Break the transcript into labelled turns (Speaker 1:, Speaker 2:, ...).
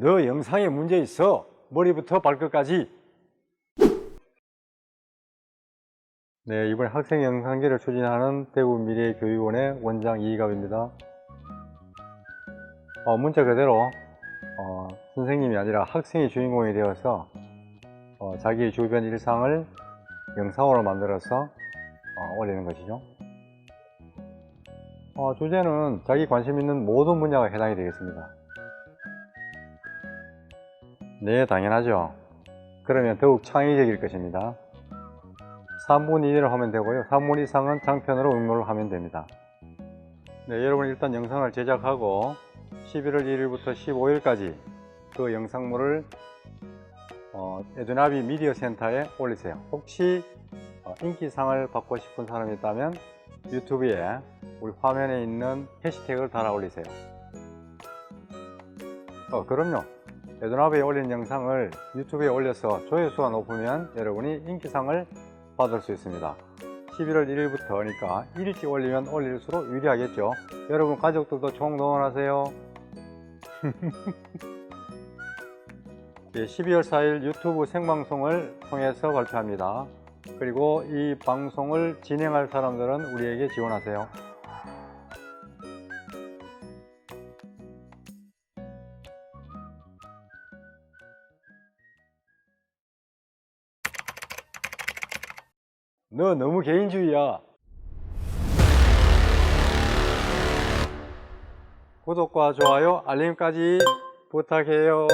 Speaker 1: 너 영상에 문제 있어. 머리부터 발끝까지. 네, 이번 학생 영상기를 추진하는 대구 미래교육원의 원장 이희갑입니다. 어, 문자 그대로 어, 선생님이 아니라 학생이 주인공이 되어서 어, 자기 주변 일상을 영상으로 만들어서 어, 올리는 것이죠. 어, 주제는 자기 관심 있는 모든 분야가 해당이 되겠습니다. 네, 당연하죠. 그러면 더욱 창의적일 것입니다. 3분 이내로 하면 되고요. 3분 이상은 장편으로 응모를 하면 됩니다. 네, 여러분 일단 영상을 제작하고 11월 1일부터 15일까지 그 영상물을 어, 에드나비 미디어 센터에 올리세요. 혹시 어, 인기상을 받고 싶은 사람이 있다면 유튜브에 우리 화면에 있는 해시태그를 달아 올리세요. 어, 그럼요. 에드나비에 올린 영상을 유튜브에 올려서 조회수가 높으면 여러분이 인기상을 받을 수 있습니다. 11월 1일부터니까 일찍 올리면 올릴수록 유리하겠죠. 여러분 가족들도 총 동원하세요. 예, 12월 4일 유튜브 생방송을 통해서 발표합니다. 그리고 이 방송을 진행할 사람들은 우리에게 지원하세요. 너 너무 개인주의야. 구독과 좋아요, 알림까지 부탁해요.